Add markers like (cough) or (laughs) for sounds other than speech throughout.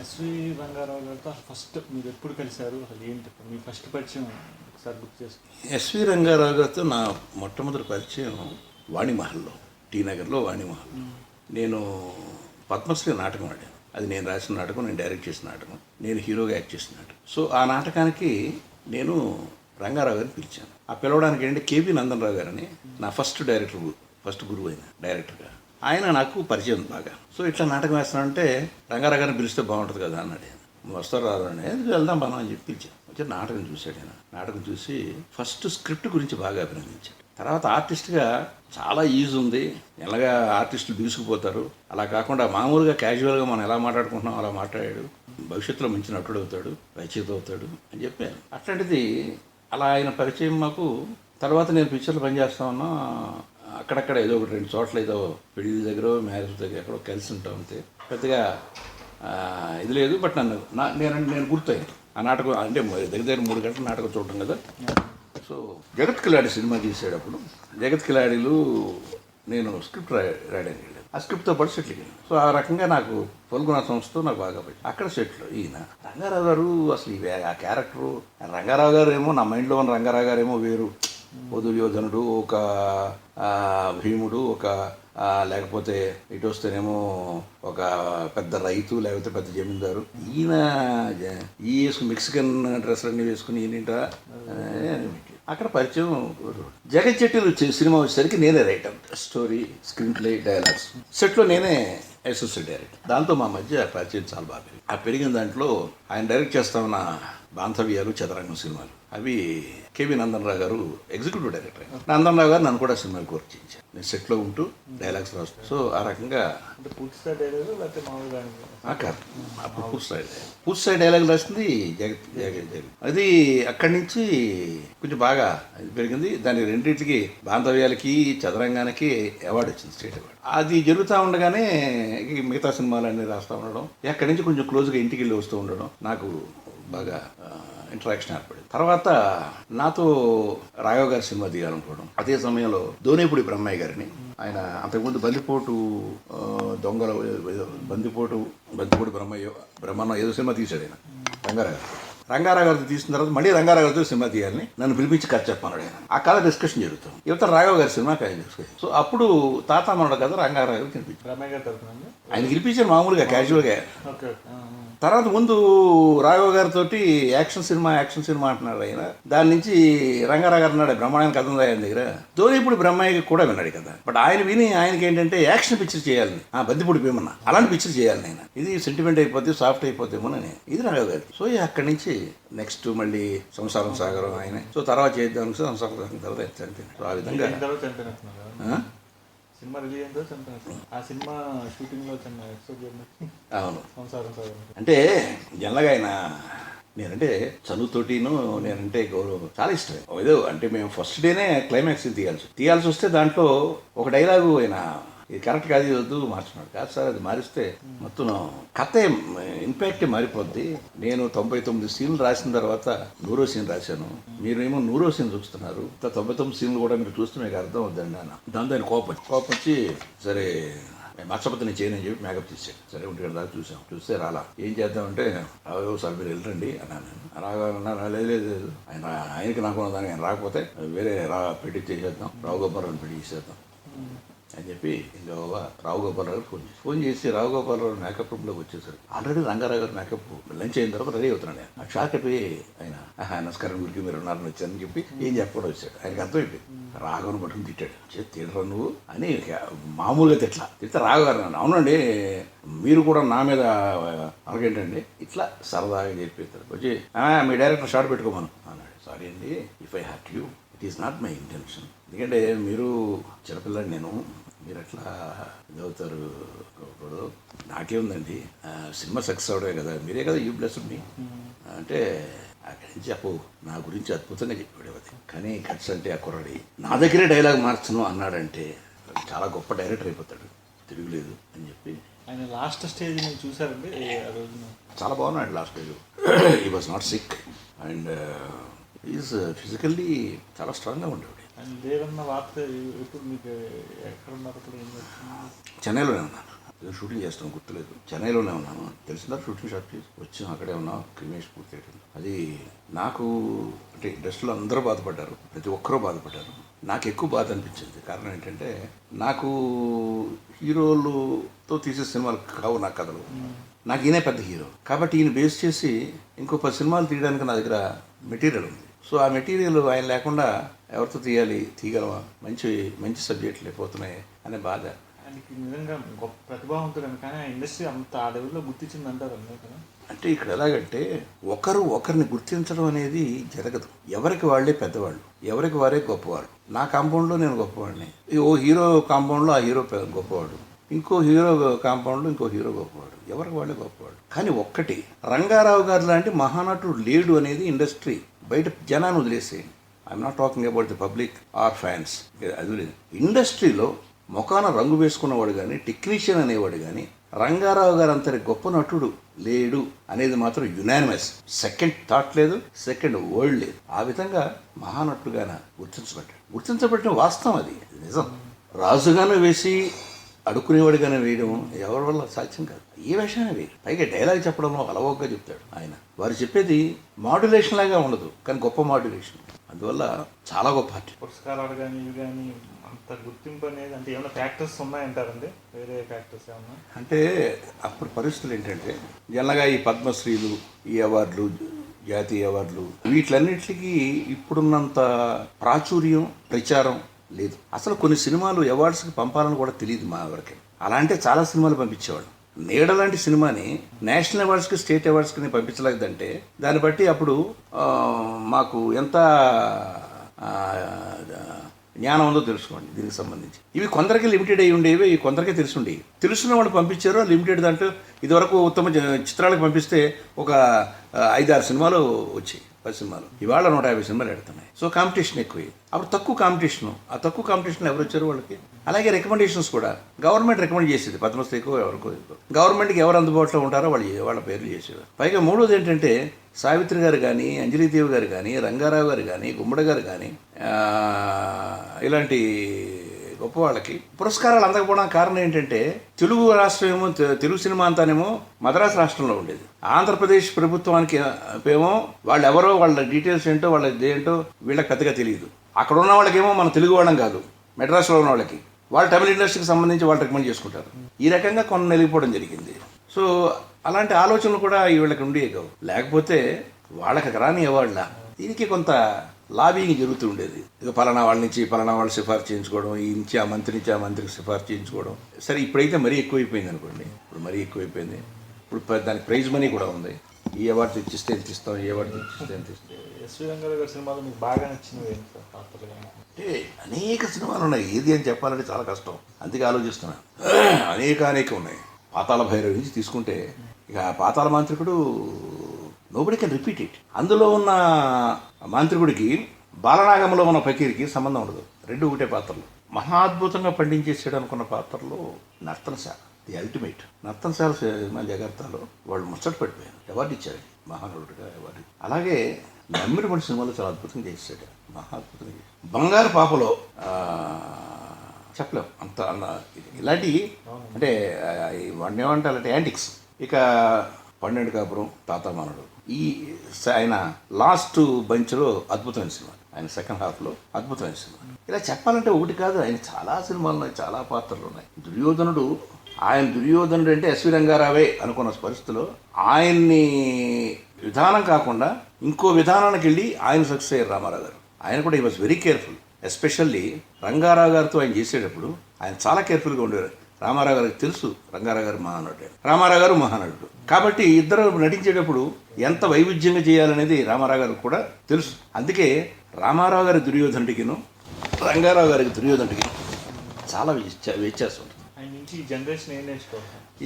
SV Rangarao గారితో first మీరు ఎప్పుడు కలిశారు? అసలు ఏంటి? మీ ఫస్ట్ పరిచయం ఒకసారి గుర్తు చేసుకోండి ఎస్వి రంగారావు గారితో నా మొట్టమొదటి పరిచయం వాణిమహల్లో టీ నగర్లో వాణిమహల్. నేను పద్మశ్రీ నాటకం ఆడాను. అది నేను రాసిన నాటకం నేను డైరెక్ట్ చేసిన నాటకం. నేను హీరోగా యాక్ట్ చేసిన నాటకం. సో ఆ నాటకానికి నేను రంగారావు గారిని పిలిచాను. ఆ పిలవడానికి ఏంటి? కేవీ నందనరావు గారని నా ఫస్ట్ డైరెక్టర్ ఫస్ట్ గురువు అయిన డైరెక్టర్గా ఆయన నాకు పరిచయం బాగా. సో ఇట్లా నాటకం వేస్తానంటే రంగారావు పిలిస్తే బాగుంటుంది కదా అన్నాడు వస్తారు రాదు? అని వెళ్దాం మనం అని చెప్పి పిలిచాను వచ్చి నాటకం చూశాడు ఆయన. నాటకం చూసి ఫస్ట్ స్క్రిప్ట్ గురించి బాగా అభినందించాడు. తర్వాత ఆర్టిస్ట్గా చాలా ఈజీ ఉంది. ఎలాగా ఆర్టిస్టులు దూసుకుపోతారు అలా కాకుండా మామూలుగా క్యాజువల్గా మనం ఎలా మాట్లాడుకుంటున్నాం అలా మాట్లాడాడు. భవిష్యత్తులో మంచి నటుడు అవుతాడు రచయిత అవుతాడు అని చెప్పాను అట్లాంటిది అలా ఆయన పరిచయం మాకు తర్వాత నేను పిక్చర్లు పనిచేస్తా ఉన్నా అక్కడక్కడ ఏదో ఒకటి రెండు చోట్ల ఏదో పెళ్ళి దగ్గర మ్యారేజ్ దగ్గర ఎక్కడో కలిసి ఉంటాం అంతే. పెద్దగా ఇది లేదు బట్ నన్ను నా నేను నేను గుర్తయ్యాను ఆ నాటకం అంటే దగ్గర దగ్గర మూడు గంటల నాటకం చూడటం కదా. సో జగత్ కిలాడి సినిమా తీసేటప్పుడు జగత్ కిలాడిలు నేను స్క్రిప్ట్ రాయడానికి వెళ్ళాను. ఆ స్క్రిప్ట్తో పాటు సెటిల్ అయ్యాను సో ఆ రకంగా నాకు పొల్గొన సంస్థతో నాకు బాగా పడింది అక్కడ సెటిల్ ఈయన రంగారావు గారు అసలు ఆ క్యారెక్టరు రంగారావు గారు ఏమో నా మైండ్లో ఉన్న రంగారావు గారు ఏమో వేరు. ఓ దుర్యోధనుడు ఒక భీముడు ఒక లేకపోతే ఇటు వస్తేనేమో ఒక పెద్ద రైతు లేకపోతే పెద్ద జమీందారు. ఈయన ఈ వేసుకుని మెక్సికన్ డ్రెస్లన్నీ వేసుకుని ఈయనంట అక్కడ పరిచయం జగన్ చెట్టులు వచ్చే సినిమా వచ్చేసరికి నేనే writer story screenplay dialogues. సెట్లో నేనే అసోసియేట్ డైరెక్టర్ దాంతో మా మధ్య పరిచయం చాలా బాగా పెరిగింది. ఆ పెరిగిన దాంట్లో ఆయన డైరెక్ట్ చేస్తా ఉన్న బాంధవ్యాలు చదరంగం సినిమాలు. అవి కేవీ నందనరావు గారు ఎగ్జిక్యూటివ్ డైరెక్టర్. నందనరావు గారు నన్ను కూడా సినిమాకి వర్క్ చేయించారు నేను సెట్లో ఉంటూ డైలాగ్స్ రాస్తాను సో ఆ రకంగా కాదు. అప్పుడు పూర్తి స్థాయి డైలాగ్. రాసింది జగత్ జగత్ అది అక్కడి నుంచి కొంచెం బాగా అది పెరిగింది. దాని రెండింటికి బాంధవ్యాలకి చదరంగానికి అవార్డు వచ్చింది స్టేట్ అవార్డు. అది జరుగుతూ ఉండగానే మిగతా సినిమాలన్నీ రాస్తూ ఉండడం అక్కడి నుంచి కొంచెం క్లోజ్గా ఇంటికి వెళ్ళి వస్తూ ఉండడం నాకు బాగా ఇంటరాక్షన్ ఏర్పడింది. తర్వాత నాతో రాఘవ్ గారి సినిమా తీయాలనుకోవడం అదే సమయంలో దోనేపుడి బ్రహ్మయ్య గారిని ఆయన అంతకుముందు బందిపోటు దొంగల బందిపోటు బందిపోటు బ్రహ్మయ్య బ్రహ్మన్న ఏదో సినిమా తీశాడు ఆయన రంగారావు గారు రంగారావు గారితో తీసిన తర్వాత మళ్ళీ రంగారావు గారితో సినిమా తీయాలని నన్ను పిలిపించి కథ చెప్పన్నాడు ఆయన. ఆ కథ డిస్కషన్ జరుగుతుంది. యువత రాఘవ్ గారి సినిమాకి ఆయన డిస్కషన్ సో అప్పుడు తాత మనడు కథ రంగారావు గారి తరఫున ఆయన పిలిపించారు మామూలుగా క్యాజువల్గా. తర్వాత ముందు రాఘవ్ గారితో యాక్షన్ సినిమా యాక్షన్ సినిమా అంటున్నాడు ఆయన. దాని నుంచి రంగారావు గారు అన్నాడు బ్రహ్మాండం కథ ఉంది ఆయన దగ్గర. ధోనిపూడి బ్రహ్మయ్య కూడా విన్నాడు కదా. బట్ ఆయన విని ఆయనకి ఏంటంటే యాక్షన్ పిక్చర్ చేయాలని ఆ బందిపూడి భీమన్న అలాంటి పిక్చర్ చేయాలి నేను ఇది సెంటిమెంట్ అయిపోతే సాఫ్ట్ అయిపోతేమోనని ఇది రాఘవ్ గారు సో అక్కడి నుంచి నెక్స్ట్ మళ్ళీ సంసారం సాగరం ఆయన. సో తర్వాత చేద్దాం సంసారం సాగరం తర్వాత సో ఆ విధంగా సినిమా రిలీజ్ ఆ సినిమా షూటింగ్లో చిన్న ఎపిసోడ్ అవును. సంసారం సాగరం అంటే జనరల్గా ఆయన నేనంటే చదువుతోటిను నేనంటే గౌరవం చాలా ఇష్టం ఏదో అంటే మేము ఫస్ట్ డేనే క్లైమాక్స్ తీయాల్సి తీయాల్సి వస్తే దాంట్లో ఒక డైలాగు ఆయన ఇది కరెక్ట్ కాదు ఇది వద్దు మార్చున్నాడు కాదు సార్ అది మారిస్తే మొత్తం కథ ఇంపాక్ట్ మారిపోద్ది. నేను తొంభై తొమ్మిది సీన్లు రాసిన తర్వాత నూరో సీన్ రాశాను. మీరేమో నూరో సీన్ చూస్తున్నారు. తొంభై తొమ్మిది సీన్లు కూడా మీరు చూస్తే మీకు అర్థం అవుతుంది నాన్న. దాంతో ఆయన కోపం కోపం వచ్చి సరే మచ్చపతి నేను చేయనని చెప్పి మేకప్ తీసాడు సరే ఒంటి దాకా చూసాం చూస్తే రాలా. ఏం చేద్దామంటే రావు సార్ మీరు వెళ్ళండి అన్నాను రాగా లేదు లేదు ఆయన ఆయనకి నాకు దానికి ఆయన రాకపోతే వేరే రా పెట్టి చేసేద్దాం. రావు గోపాలరావు పెట్టి చేసేద్దాం. అని చెప్పి ఇంకా రావు గోపాలరావు ఫోన్ చేసి ఫోన్ చేసి రావు గోపాలరావు మేకప్ రూమ్లోకి వచ్చేసారు ఆల్రెడీ రంగారావు గారు మేకప్ లంచ్ అయిన తర్వాత రెడీ అవుతున్నాడు ఆయన. ఆ షాక్ అయిపోయి ఆయన నమస్కారం గురికి మీరు ఉన్నారని వచ్చారని చెప్పి ఏం చెప్పకుండా వచ్చాడు. ఆయనకి అర్థమైపోయింది. రాఘవను పట్టుకుని తిట్టాడు. తిడరా నువ్వు? అని మామూలుగా తిట్లా. తిట్ట రాఘవ గారు అవునండి మీరు కూడా నా మీద అలాగేంటండి? ఇట్లా సరదాగా చెప్పేస్తారు. వచ్చి మీ డైరెక్టర్ షార్ట్ పెట్టుకోమను. అన్నాడు. సారీ అండి if I hurt you it is not my intention. ఎందుకంటే మీరు చిన్నపిల్లని నేను మీరు ఎట్లా ఇదవుతారు ఇప్పుడు నాకే ఉందండి. ఆ, సినిమా సక్సెస్ అవడమే కదా. మీరే కదా యూ బ్లెస్ మీ. అంటే అక్కడి నుంచి అప్పు నా గురించి అద్భుతంగా చెప్పాడు అది కానీ ఖర్చు అంటే ఆ కుర్రాడి. నా దగ్గరే డైలాగ్ మార్చను అన్నాడంటే చాలా గొప్ప డైరెక్టర్ అయిపోతాడు. తిరుగులేదు అని చెప్పి. ఆయన లాస్ట్ స్టేజ్ నేను చూసారండి? చాలా బాగున్నాడు లాస్ట్ రోజు he was not sick and is physically చాలా స్ట్రాంగ్గా ఉండేవాడు. లేదన్న వార్త ఎప్పుడు మీకు ఎక్కడ ఏం చెన్నైలోనే ఉన్నాను. ఏదో షూటింగ్ చేస్తాను గుర్తులేదు. చెన్నైలోనే ఉన్నాను. తెలిసిందా? షూటింగ్ షాప్ చేసి వచ్చాం అక్కడే ఉన్నాం క్రిమేష్ పూర్తి. అది నాకు అంటే ఇండస్ట్రీలో అందరూ బాధపడ్డారు. ప్రతి ఒక్కరూ బాధపడ్డారు. నాకు ఎక్కువ బాధ అనిపించింది. కారణం ఏంటంటే నాకు హీరోలతో తీసే సినిమాలు కావు నా కథలు. నాకు ఈయనే పెద్ద హీరో. కాబట్టి ఈయన బేస్ చేసి ఇంకో పది సినిమాలు తీయడానికి నా దగ్గర మెటీరియల్ ఉంది. సో ఆ మెటీరియల్ ఆయన లేకుండా ఎవరితో తీయాలి? తీయగలమా మంచి మంచి సబ్జెక్టులు అయిపోతున్నాయి అనే బాధ. ఆయనకి నిజంగా గొప్ప ప్రతిభావంతుడు కానీ ఆ ఇండస్ట్రీ అంత ఆ లెవెల్లో గుర్తించింది అంటారు కదా? అంటే ఇక్కడ ఎలాగంటే ఒకరు ఒకరిని గుర్తించడం అనేది జరగదు. ఎవరికి వాళ్ళే పెద్దవాళ్ళు ఎవరికి వారే గొప్పవాళ్ళు నా కాంపౌండ్లో నేను గొప్పవాడిని. ఓ హీరో కాంపౌండ్లో ఆ హీరో గొప్పవాడు. ఇంకో హీరో కాంపౌండ్లో ఇంకో హీరో గొప్పవాడు. ఎవరికి వాళ్ళే గొప్పవాడు కానీ ఒక్కటి రంగారావు గారు లాంటి మహానటుడు లేడు అనేది ఇండస్ట్రీ. బయట జనాన్ని వదిలేసేయండి. I'm not talking about the public or fans అది లేదు. ఇండస్ట్రీలో ముఖాన రంగు వేసుకున్నవాడు కానీ టెక్నీషియన్ అనేవాడు కానీ రంగారావు గారు అంతటి గొప్ప నటుడు లేడు అనేది మాత్రం యునానిమస్ సెకండ్ థాట్ లేదు సెకండ్ వర్డ్ లేదు. ఆ విధంగా మహానటుడుగాన గుర్తించబడ్డాడు. గుర్తించబడిన వాస్తవం అది. నిజం. రాజుగాను వేసి అడుక్కునేవాడిగానే వేయడం ఎవరి వల్ల సాధ్యం కాదు. ఏ విషయమే వేరు పైగా డైలాగ్ చెప్పడంలో అలవోగ్గా చెప్తాడు ఆయన. వారు చెప్పేది మాడ్యులేషన్ లాగా ఉండదు కానీ గొప్ప మాడ్యులేషన్. అందువల్ల చాలా గొప్ప ఆర్టిస్ట్ పురస్కారాలు కానీ ఇవి కానీ అంత గుర్తింపు అనేది అంటే ఏమైనా ఫ్యాక్టర్స్ ఉన్నాయంటారండి? వేరే ఫ్యాక్టర్స్ ఏమన్నా? అంటే అప్పుడు పరిస్థితులు ఏంటంటే జనరల్గా ఈ పద్మశ్రీలు ఈ అవార్డులు జాతీయ అవార్డులు వీటిలన్నిటికీ ఇప్పుడున్నంత ప్రాచుర్యం ప్రచారం లేదు. అసలు కొన్ని సినిమాలు అవార్డ్స్కి పంపాలని కూడా తెలియదు మా వరకే. అలా అంటే చాలా సినిమాలు పంపించేవాడు నీడ లాంటి సినిమాని నేషనల్ అవార్డ్స్కి స్టేట్ అవార్డ్స్కి పంపించలేదంటే దాన్ని బట్టి అప్పుడు మాకు ఎంత జ్ఞానం ఉందో తెలుసుకోండి దీనికి సంబంధించి. ఇవి కొందరికి లిమిటెడ్ అయి ఉండేవి ఇవి కొందరికే తెలిసి ఉండేవి. తెలుసున్న వాళ్ళు పంపించారు లిమిటెడ్ దాంట్లో ఇదివరకు ఉత్తమ చిత్రాలకు పంపిస్తే ఒక ఐదారు సినిమాలు వచ్చాయి. పది సినిమాలు. ఇవాళ నూట యాభై సినిమాలు ఎడుతున్నాయి. సో కాంపిటీషన్ ఎక్కువ. అప్పుడు తక్కువ కాంపిటీషన్ ఆ తక్కువ కాంపిటీషన్ ఎవరు వచ్చారు వాళ్ళకి? అలాగే రికమెండేషన్స్ కూడా. గవర్నమెంట్ రికమెండ్ చేసేది. పద్మశ్రీ ఎక్కువ ఎవరికో ఎక్కువ గవర్నమెంట్కి ఎవరు అందుబాటులో ఉంటారో వాళ్ళు వాళ్ళ పేర్లు చేసేవారు. పైగా మూడోది ఏంటంటే సావిత్రి గారు కానీ అంజలిదేవి గారు కానీ రంగారావు గారు కానీ గుమ్మడి గారు కానీ ఇలాంటి గొప్ప వాళ్ళకి పురస్కారాలు అందకపోవడానికి కారణం ఏంటంటే తెలుగు రాష్ట్రం ఏమో తెలుగు సినిమా అంతానేమో మద్రాసు రాష్ట్రంలో ఉండేది. ఆంధ్రప్రదేశ్ ప్రభుత్వానికి ఏమో వాళ్ళు ఎవరో వాళ్ళ డీటెయిల్స్ ఏంటో వాళ్ళ ఏంటో వీళ్ళకి పెద్దగా తెలియదు. అక్కడ ఉన్న వాళ్ళకేమో మన తెలుగు వాళ్ళం కాదు మెడ్రాస్లో ఉన్న వాళ్ళకి. వాళ్ళు తమిళ ఇండస్ట్రీకి సంబంధించి వాళ్ళు రికమెండ్ చేసుకుంటారు. ఈ రకంగా కొన్ని నెలిగిపోవడం జరిగింది. సో అలాంటి ఆలోచనలు కూడా వీళ్ళకి ఉండేవి కావు. లేకపోతే వాళ్ళకి రాని అవార్డులా. దీనికి కొంత లాబింగ్ జరుగుతూ ఉండేది ఇక పలానా వాళ్ళ నుంచి పలానా వాళ్ళు సిఫార్సు చేయించుకోవడం ఈ నుంచి ఆ మంత్రి నుంచి ఆ మంత్రికి సిఫార్సు చేయించుకోవడం. సరే ఇప్పుడైతే మరీ ఎక్కువైపోయింది అనుకోండి. ఇప్పుడు మరీ ఎక్కువైపోయింది. ఇప్పుడు దానికి ప్రైజ్ మనీ కూడా ఉంది. ఈ అవార్డు తెచ్చిస్తే ఎంత ఇస్తాం? ఈ అవార్డు తెచ్చిస్తే ఎంత ఇస్తాం? ఎస్వి రంగారావు గారి సినిమాలో మీకు బాగా నచ్చినవి అంటే అనేక సినిమాలు ఉన్నాయి. ఏది అని చెప్పాలంటే చాలా కష్టం. అందుకే ఆలోచిస్తున్నా. అనేక అనేక ఉన్నాయి. పాతాళ భైరవి నుంచి తీసుకుంటే ఇక పాతాళ మాంత్రికుడు నోబడి కెన్ రిపీట్ ఇట్ అందులో ఉన్న మాంత్రికుడికి బాలనాగంలో ఉన్న ఫకీర్కి సంబంధం ఉండదు. రెండు ఒకటే పాత్రలు. మహా అద్భుతంగా పండించేసాడు అనుకున్న పాత్రలో Narthanasala the ultimate Narthanasala cinema జగర్తాలో వాళ్ళు ముచ్చట పడిపోయారు అవార్డు ఇచ్చారు మహానటుడిగా అవార్డు. అలాగే నమ్మిడిపడి సినిమాలో చాలా అద్భుతంగా చేశాడు. మహా అద్భుతంగా చేశాడు. బంగారు పాపలో చెప్పలేం. అంత అన్న ఇలాంటి అంటే వాడిని ఏమంటారంటే యాంటిక్స్. ఇక పన్నెండు కాపురం తాతామానుడు. ఈ ఆయన లాస్ట్ బంచ్లో అద్భుతమైన సినిమా. ఆయన సెకండ్ హాఫ్లో అద్భుతమైన సినిమా. ఇలా చెప్పాలంటే ఒకటి కాదు ఆయన చాలా సినిమాలు ఉన్నాయి చాలా పాత్రలు ఉన్నాయి. దుర్యోధనుడు ఆయన దుర్యోధనుడు అంటే ఎస్వి రంగారావే అనుకున్న పరిస్థితిలో ఆయన్ని విధానం కాకుండా ఇంకో విధానానికి వెళ్ళి ఆయన సక్సెస్ అయ్యారు రామారావు గారు. ఆయన కూడా he was very careful especially Rangarao గారితో ఆయన చేసేటప్పుడు ఆయన చాలా కేర్ఫుల్గా ఉండేవారు. రామారావు గారికి తెలుసు రంగారావు గారు మహానటుడు. రామారావు గారు మహానటుడు. కాబట్టి ఇద్దరు నటించేటప్పుడు ఎంత వైవిధ్యంగా చేయాలనేది రామారావు గారికి కూడా తెలుసు. అందుకే రామారావు గారి దుర్యోధనుడికిను రంగారావు గారికి దుర్యోధనుడికి చాలా వ్యత్యా- వ్యత్యాసం ఉంటుంది?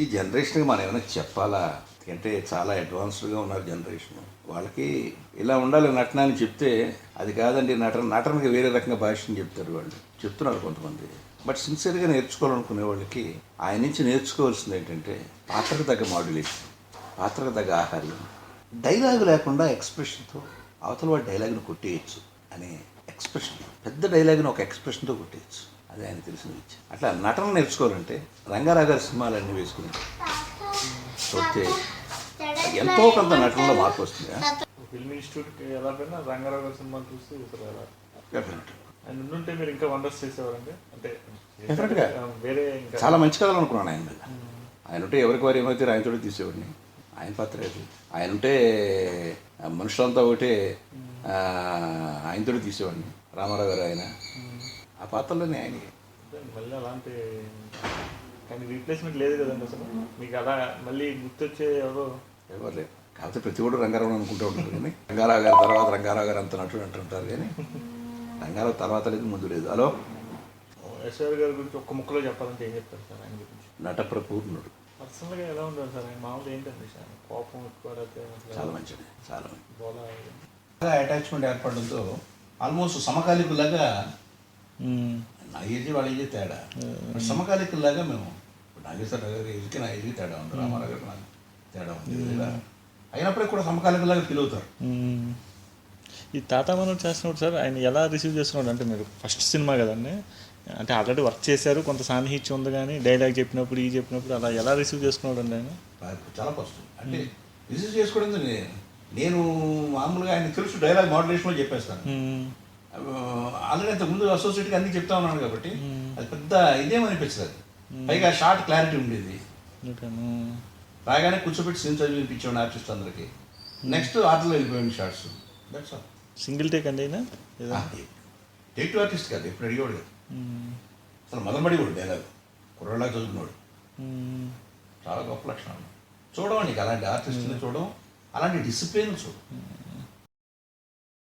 ఈ జనరేషన్కి మనం ఏమైనా చెప్పాలా? అంటే చాలా అడ్వాన్స్డ్గా ఉన్నారు జనరేషన్. వాళ్ళకి ఇలా ఉండాలి నటన అని చెప్తే అది కాదండి నటన నటనకి వేరే రకంగా భాషని చెప్తారు వాళ్ళు. చెప్తున్నారు కొంతమంది. బట్ సిన్సియర్గా నేర్చుకోవాలనుకునే వాళ్ళకి ఆయన నుంచి నేర్చుకోవాల్సింది ఏంటంటే పాత్రకు తగ్గ మాడ్యులేషన్ పాత్రకు తగ్గ ఆహార్యం డైలాగ్ లేకుండా ఎక్స్ప్రెషన్తో అవతల వాడి డైలాగ్ను కొట్టేయచ్చు అనే ఎక్స్ప్రెషన్ పెద్ద డైలాగ్ను ఒక ఎక్స్ప్రెషన్తో కొట్టేయచ్చు అది ఆయన తెలిసిన విద్య అట్లా నటన నేర్చుకోవాలంటే రంగారావు గారి సినిమాలన్నీ వేసుకుని చూస్తే ఎంతో కొంత నటనలో మార్పు వస్తుంది? ఫిల్మ్ ఇన్స్టిట్యూట్కి ఎలా పోయినా రంగారావు గారి సినిమాలు చూస్తే. ఆయన ఉండుంటే మీరు ఇంకా వండర్స్ చేసేవారండి? అంటే Definitely గా. ఆ, వేరే ఇంకా చాలా మంచి కథలు అనుకున్నాను ఆయన మీద. ఆయన ఉంటే ఎవరికి వారు ఏమైతే ఆయనతోటి తీసేవాడిని. ఆయన పాత్ర అది. ఆయన ఉంటే మనుషులంతా ఒకటే ఆ, ఆయనతోటి తీసేవాడిని. రామారావు గారు ఆయన. ఆ పాత్రలోనే ఆయన. మళ్ళీ అలాంటి కానీ రీప్లేస్మెంట్ లేదు కదండి అసలు. మీకు అలా మళ్ళీ గుర్తొచ్చే ఎవరో? ఎవరు లేరు. కాకపోతే ప్రతి ఒక్కడు రంగారావు అనుకుంటూ ఉంటారు కానీ రంగారావు గారి తర్వాత రంగారావు గారు అంత నటుడు అంటుంటారు కానీ (laughs) రంగారావు తర్వాత లేదు ముందు లేదు. హలో? యశ్వర్ గారి గురించి ఒక్క ముక్కలో చెప్పాలంటే ఏం చెప్తారు సార్ ఆయన గురించి? నటప్రపూర్ణుడు. పర్సనల్గా ఎలా ఉంటారు సార్ ఆయన? మామూలు ఏంటండి సార్? కోపం ఎక్కువ చాలా మంచిది చాలా మంచిది. అటాచ్మెంట్ ఏర్పడడంతో ఆల్మోస్ట్ సమకాలికులాగా నా ఏజ్ వాళ్ళ ఏజ్ తేడా సమకాలికులాగా మేము ఇప్పుడు నాగేశ్వర గారి ఏజ్కి నా ఏజ్కి తేడా ఉంది. రామారావు గారికి నాకు తేడా ఉంది. అయినప్పటికీ కూడా సమకాలికులాగా ఫీల్ అవుతారు. ఈ తాత మనోడు చేస్తున్నాడు సార్ ఆయన ఎలా రిసీవ్ చేసుకున్నాడు అంటే మీరు ఫస్ట్ సినిమా కదండి. అంటే ఆల్రెడీ వర్క్ చేశారు కొంత సాన్నిహిత్యం ఉంది కానీ డైలాగ్ చెప్పినప్పుడు ఈ చెప్పినప్పుడు అలా ఎలా రిసీవ్ చేసుకున్నాడు అండి ఆయన చాలా కష్టం అంటే రిసీవ్ చేసుకోవడం నేను మామూలుగా ఆయన తెలుసు డైలాగ్ మోడరేషన్లో చెప్పేస్తాను. ఆల్రెడీ అంత ముందు అసోసియేట్కి అన్ని చెప్తా ఉన్నాను కాబట్టి అది పెద్ద ఇదేమనిపించదు అది. పైగా షార్ట్ క్లారిటీ ఉండేది. రాగానే కూర్చోబెట్టి సీన్ చదివి వినిపించాడు ఆర్టిస్ట్ అందరికి. నెక్స్ట్ ఆటలో వెళ్ళిపోయాడు shots that's all single take అండి అయినా? టేక్ టు ఆర్టిస్ట్ కాదు ఎప్పుడు అడిగేవాడు కాదు. అసలు మొదలుపడి కూడా డైలాగ్ కుర్రలా చదువుకున్నాడు. చాలా గొప్ప లక్షణాలు చూడడం నీకు అలాంటి ఆర్టిస్ట్ని చూడడం? అలాంటి డిసిప్లిన్ చూడు.